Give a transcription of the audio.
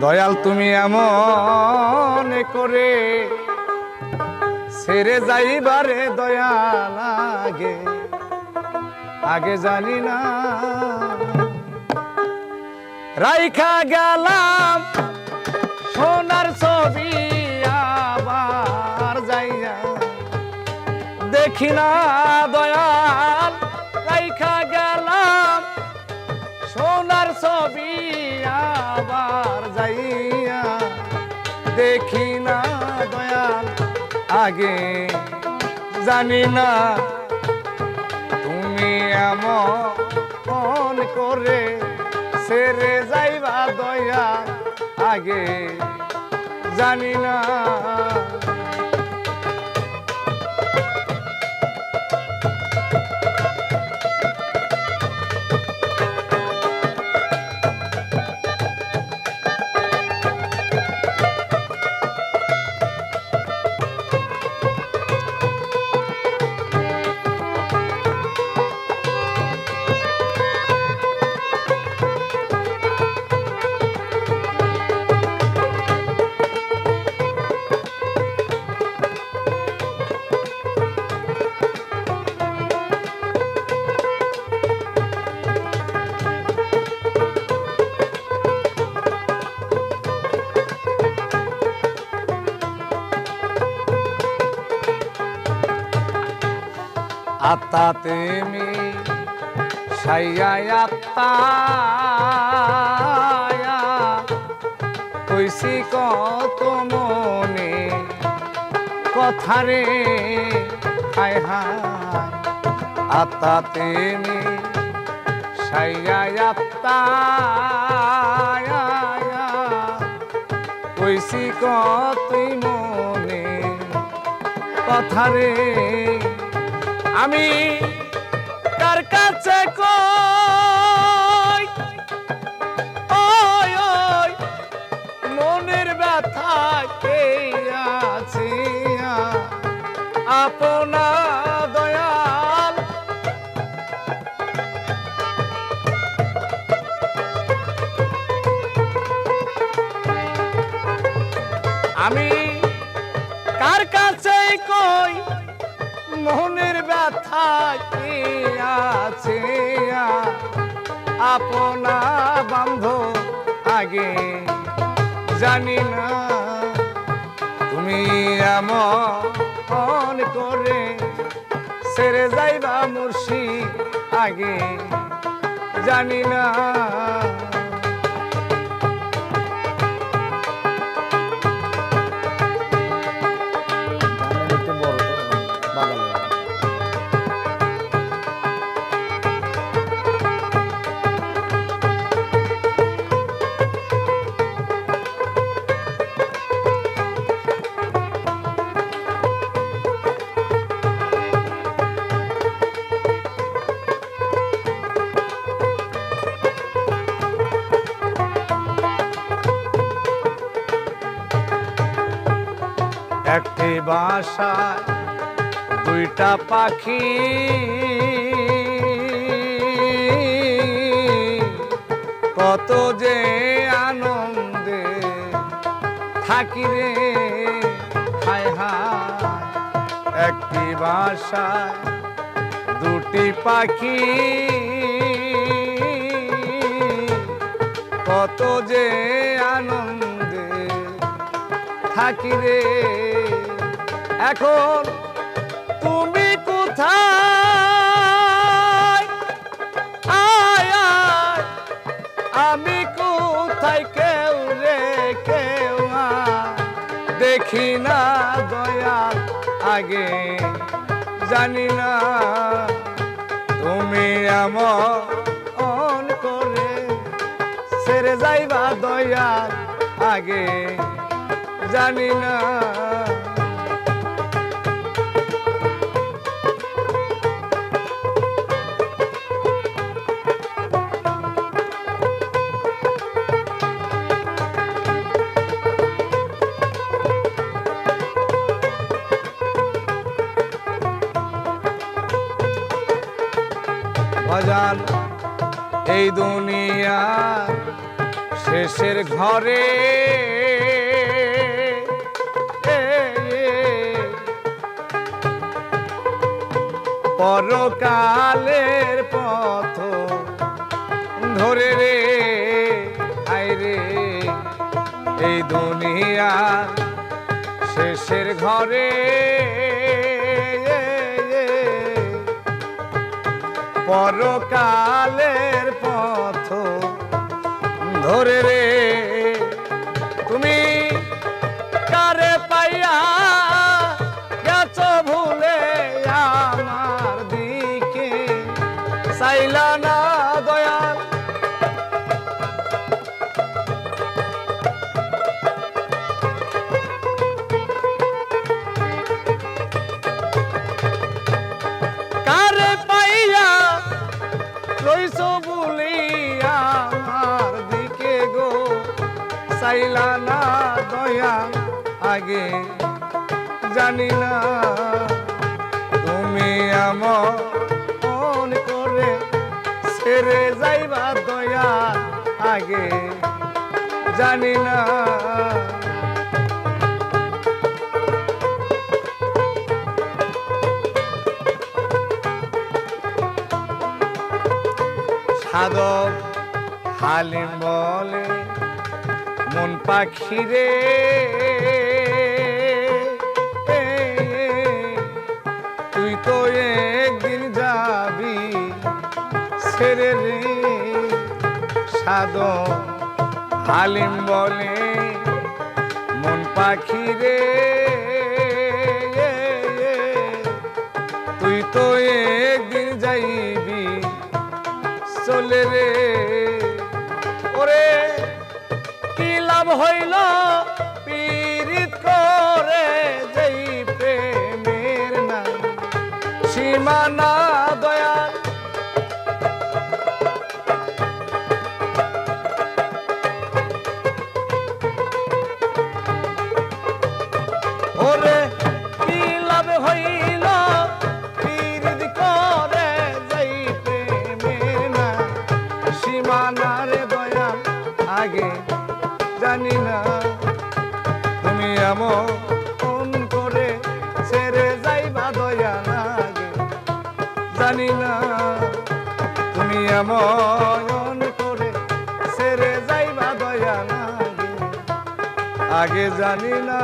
দয়াল, তুমি এমন করে ছেড়ে যাইবারে দয়াল আগে। আগে জানি না। রাইখা গেলাম সোনার ছবি আবার যাইয়া। দেখি না দয়াল যাইয়া দেখি না দয়াল, আগে জানি না তুমি এমন করে সেরে যাইবা দয়া আগে জানি না আত্মা তেমি সাইয়া আত্মা কইসি কত মনে কথারে, হায় হায়। আত্মা তেমি সাইয়া আত্মা কইসি কতই মনে কথারে আমি কার কাছে কই? ওই ওই, মনের ব্যথা কে আছে? আপনা দয়াল। আমি কার কাছে কই? মনের ব্যথা কি আছে? আপনা বান্ধ আগে জানি না। তুমি এমন করে সেরে যাইবা মুর্শি আগে জানি না। একটি বাসায় দুইটা পাখি। কত যে আনন্দে থাকি রে, হায় একটি বাসায় দুটি পাখি। কত যে আনন্দে থাকি রে। এখন তুমি কোথায় আমি কোথায় কেউ রে, কেউ। দেখি না দয়াল আগে, জানি না তুমি এমন করে সেরে যাইবা দয়াল আগে, জানি না ভজান এই দুনিয়া শেষের ঘরে। পরকালের পথ ধরে রে আইরে এই দুনিয়া শেষের ঘরে। পরকালের পথ ধরে রে চাইলা না দয়া, আগে জানি না। তুমি আমার করে ছেড়ে যাইবা দয়া, আগে জানি না। সাধক হালিম বলে মন পাখি রে। তুই তো একদিন যাবি ছেড়ে রে। সাধক হালিম বলে, মন পাখিরে তুই এমন করে ছেড়ে যাইবা দয়া লাগে। জানি না তুমি এমন করে ছেড়ে যাইবা দয়া লাগে। আগে জানি না